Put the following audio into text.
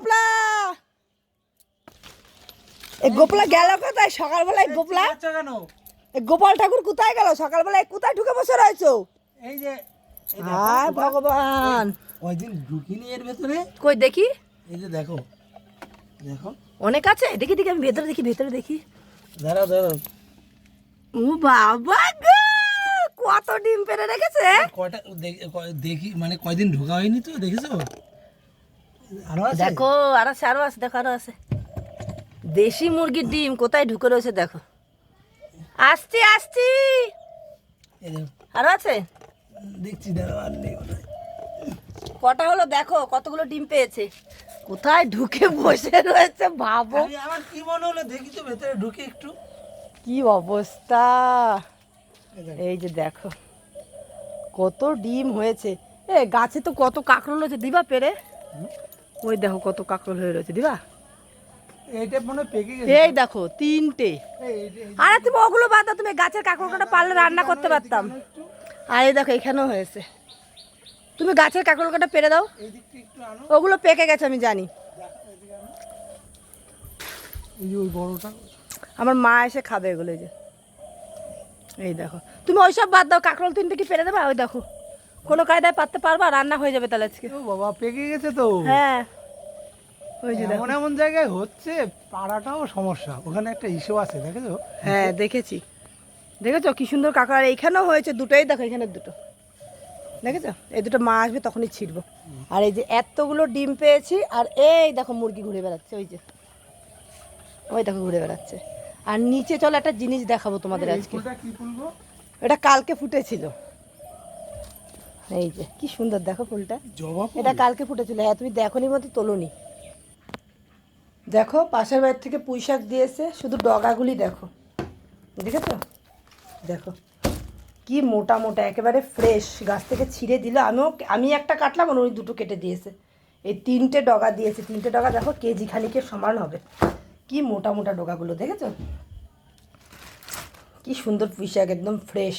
গোপলা! এই গোপলা গেল কোথায়? সকালবেলায় গোপলা? কেন? গোপাল ঠাকুর কোথায় গেল? সকালবেলায় কোথায় ঢুকে বসে রয়েছো? এই যে হায় ভগবান! কয়দিন ঢুকিনি এর ভেতরে? কই দেখি? এই যে দেখো দেখো। অনেক আছে? দেখি দেখি আমি ভেতরে দেখি ভেতরে দেখি। দাঁড়াও দাঁড়াও। ও বাবা গো! কত ডিম পেরে রেখেছে? কয়টা দেখ- মানে কয়দিন ঢোকা হয়নি তো দেখেছ? দেখো আরও আছে আরও আছে দেখো আরও আছে। দেশি মুরগির ডিম কোথায় ঢুকে রয়েছে দেখো। আসছি আসছি। আরও আছে? দেখছি। কটা হলো দেখো কতগুলো ডিম পেয়েছে? কোথায় ঢুকে বসে রয়েছে ভাবো। আমার কি মনে হলো দেখি তো ভেতরে ঢুকে একটু। কি অবস্থা? এই যে দেখো কত ডিম হয়েছে। এ গাছে তো কত কাঁকরোল হয়েছে দিবা পেরে। ওই দেখো কত কাঁকরোল হয়ে রয়েছে দিবা? এইটা মনে পেকে গেছে। এই দেখো তিনটে। আরে তুমি ওগুলো বাদ দাও তুমি গাছের কাঁকড় কাটা পারলে রান্না করতে পারতাম। আর এই দেখো এখানেও হয়েছে। তুমি গাছের কাঁকড় কাটা পেরে দাও। ওগুলো পেকে গেছে আমি জানি। আমার মা এসে খাবে এগুলো এই যে। এই দেখো। তুমি ওইসব বাদ দাও কাঁকরোল তিনটে কি পেরে দেবে? ওই দেখো। কোনো কায়দায় পারতে পারবা রান্না হয়ে যাবে তাহলে আজকে। ও বাবা পেকে গেছে তো। হ্যাঁ। এমন এমন জায়গায় হচ্ছে পাড়াটাও সমস্যা। ওখানে একটা ইস্যু আছে দেখেছ? হ্যাঁ দেখেছি। দেখেছ? কি সুন্দর কাঁকড়া আর এইখানেও হয়েছে দুটোই দেখো এখানে দুটো। দেখেছ? এই দুটো মা আসবে তখনই ছিড়বো। আর এই যে এতগুলো ডিম পেয়েছি আর এই দেখো মুরগি ঘুরে বেড়াচ্ছে ওই যে। ওই দেখো ঘুরে বেড়াচ্ছে। আর নিচে চলো একটা জিনিস দেখাবো তোমাদের আজকে। এটা কালকে ফুটেছিল। এই যে কি সুন্দর দেখো ফুলটা। এটা কালকে ফুটেছিল। হ্যাঁ তুমি দেখোনি মতো তোলোনি। দেখো পাশের বাড়ির থেকে পুঁই শাক দিয়েছে। শুধু ডগাগুলি দেখো। দেখেছ? দেখো কি মোটা মোটা একেবারে ফ্রেশ গাছ থেকে ছিঁড়ে দিল। আমিও আমি একটা কাটলাম আর উনি দুটো কেটে দিয়েছে। এই তিনটে ডগা দিয়েছে। তিনটে ডগা দেখো কেজি খানিকের সমান হবে। কি মোটা মোটা ডগাগুলো দেখেছ? কি সুন্দর পুঁই শাক একদম ফ্রেশ